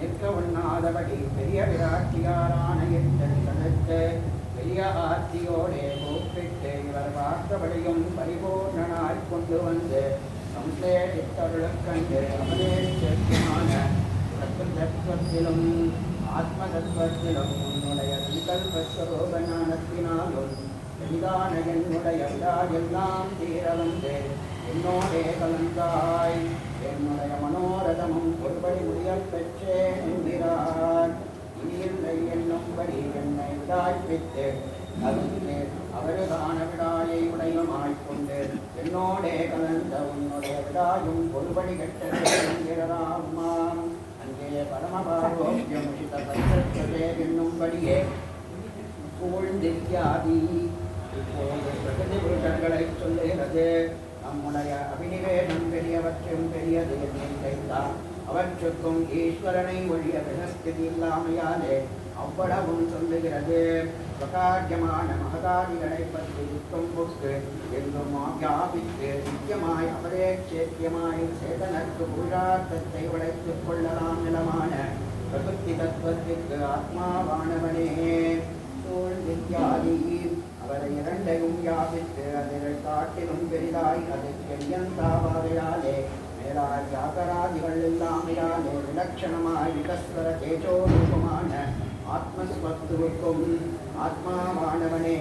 நிற்கவுண்ணாதபடி பெரிய விராட்டியாரான எட்டு பெரிய ஆர்த்தியோடே கூப்பிட்டு இவர் பார்த்தபடியும் பரிபூர்ணனாய் கொண்டு வந்து சம்சேஷித்தருளக் கண்டு அமலேஷமான தத்துவத்திலும் ஆத்ம தத்துவத்திலும் உன்னுடைய சங்கல்பஸ்வரூப ஞானத்தினாலும் எளிதான என்னுடைய விழா எல்லாம் தீர வந்து என்னோடே கலந்தாய். என்னுடைய மனோரதமும் ஒருபடி முடியல் பெற்றேன் என்கிறார். இனியில்லை என்னும்படி என்னை விடாய்ப்பித்து அருந்தே அவருதான விடாயை உடையமாய்க் கொண்டு. என்னோடே கலந்த உன்னுடைய விடாயும் ஒருபடி கெட்டதே என்கிறதாம்மா அங்கே பரமபாரோக்கியமுஷித பத்திரே என்னும்படியே. சூழ்ந்திருக்காதீ இப்போது பிரகதி புருஷங்களை சொல்லுகிறது நம்முடைய அபினிவேதம் பெரியவற்றும் பெரியது என்றைத்தான் அவற்றுக்கும் ஈஸ்வரனை ஒழிய பிரகஸ்திதி இல்லாமையாலே அவ்வளவும் சொல்லுகிறது பிரகாரியமான மகதாதிகளை பற்றி யுத்தம் புக்கு என்றும் வியாபித்து நித்தியமாய் அவரே அபரேட்சேத்தியமாய் சேதனற்கு புருஷார்த்தத்தை உழைத்துக் கொள்ளலாம் நிலமான பிரபுத்தி தத்துவத்திற்கு ஆத்மாவானவனே சூழ்ந்தித்யாதி அவரை இரண்டையும் வியாபித்து அதில் காட்டிலும் பெரிதாய் அது பெரியந்தாவாதையாலே மேலாய் வியாகராதிகள் இல்லாமையாலே விலட்சணமாய் விகஸ்வர தேஜோரூபமான ஆத்மஸ்வத்துவுக்கும் ஆத்மாவானவனே.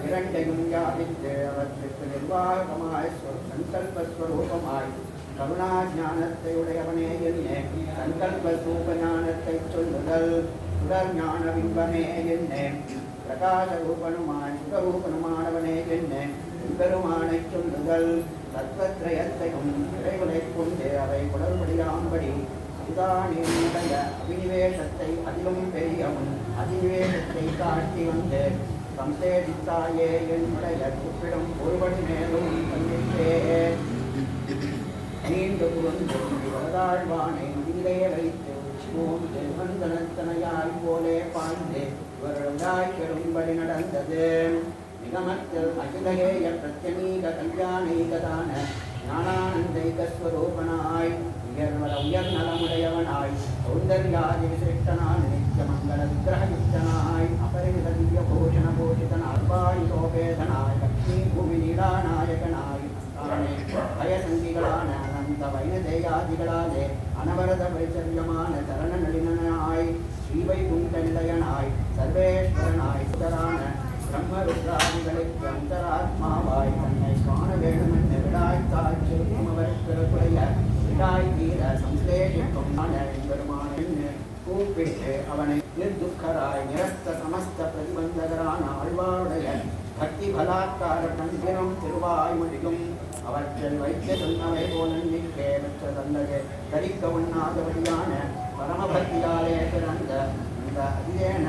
இரண்டையும் வியாபித்து அவற்றுக்கு நிர்வாகமாய் சங்கல்பஸ்வரூபமாய் கருணா ஞானத்தை உடையவனே என்ன சங்கல்ப சூப ஞானத்தை சொல்லுதல் சுடர் ஞான பிம்பமே என்ன. பிரகாச ரூபனுமாய் சுகரூபனுமானவனே என்ன. பெருமானை சொல்லுதல் தத்வத்ரயத்தையும் இறைவனைக் கொண்டு அவை குடல்படியாம்படி இதுதானுடைய அபினிவேஷத்தை அதிலும் பெரியவன் அதிநிவேஷத்தை காட்டி வந்து சம்சேதித்தாயே என்னுடைய ஒருபடி மேலும் நீண்டு புகுந்து வரதாழ்வானை வைத்து மூன்று வந்தனத்தனையாய் போலே பாய்ந்து. இவர்களாய் கெடும்படி நடந்தது. நிகமத்தில் அகிலகேய பிரத்யநீக கல்யாணீகதான ஞானானந்தைக ஸ்வரூபனாய் உயர்வர உயர் நலமுடையவனாய் சௌந்தர்யாதி விசிஷ்டனாய் நித்திய மங்கள விக்கிரகயுக்தனாய். அப வைச்சரியமான சரண நளினனாய் ஸ்ரீவைகுண்ட நிலையனாய் சர்வேஸ்வரனாய் சுதரான பிரம்மருத்ராதிகளுக்கு அந்தராத்மாவாய் தன்னை காண வேண்டுமென்று விடாய் காய்ச்சிருக்கும் அவருக்கு குறைய விடாய் தீர சம்சலேஷிக்கும் பெருமான கூப்பிட்டு அவனை நிர்துக்கராய் நிரஸ்த சமஸ்த பிரதிபந்தகரான ஆழ்வாருடைய பக்தி பலாத்கார கண்டினம் திருவாய்மொழியும் அவற்றில் வைத்த சொன்னவை போல நிற்கே பெற்ற தந்தது. தரிக்க உண்ணாதபடியான பரமபக்தியாலே பிறந்த இந்த அதிதேன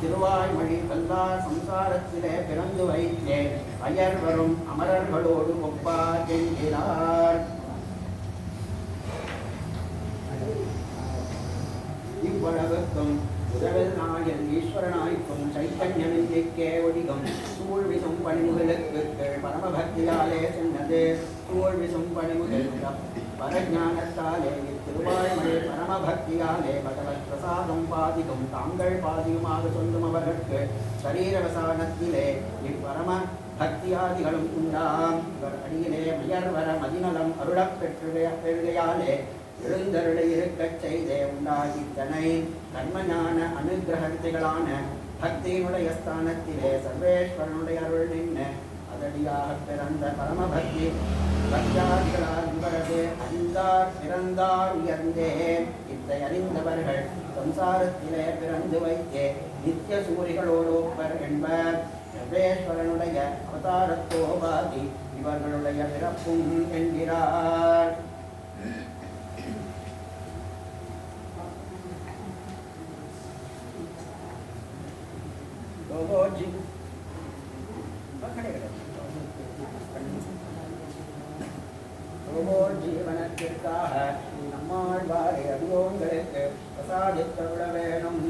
திருவாய்மொழி கல்லா சம்சாரத்திலே பிறந்து வைத்தே அயர் வரும் அமரர்களோடு ஒப்பார் என்கிறார். இவ்வளவுக்கும் உதவல் ஈஸ்வரனாய் பொன் சைத்தன்யமின்றிக்கே கேவடிகம். சூழ்விசும் பணிமுதலுக்கு பரமபக்தியாலே சென்னது சூழ்விசும் பணிமுகள் பரஞானத்தாலே இத்திருவாய்மொழி பரமபக்தியாலே பகவத் பிரசாதம் பாதிக்கும். தாங்கள் பாதியுமாக சொல்லும் அவர்களுக்கு சரீரவசானத்திலே இப்பரம பக்தியாதிகளும் உண்டாம். இவர் அடியிலே உயர்வர மதிநலம் அருளப் பெற்று பெருகையாலே எழுந்தருளை இருக்கச் செய்தே உண்டாகித்தனை. கர்மஞான அனுகிரகத்தைகளான பக்தியினுடைய ஸ்தானத்திலே சர்வேஸ்வரனுடைய அருள் நின்று அதடியாக பிறந்த பரமபக்தி. பக்தார்களால் இவரது அறிந்தார் பிறந்தார் உயர்ந்தே இத்தை அறிந்தவர்கள் சம்சாரத்திலே பிறந்து வைத்தே நித்திய சூரிகளோடுப்பர் என்பர். சர்வேஸ்வரனுடைய அவதாரத்தோபாதி இவர்களுடைய பிறப்பும் என்கிறார். லோகோஜி லோகோ ஜீவனத்திற்காக நம்மாழ்வாரை அடியோங்களுக்கு பிரசாதித்தருள வேணும்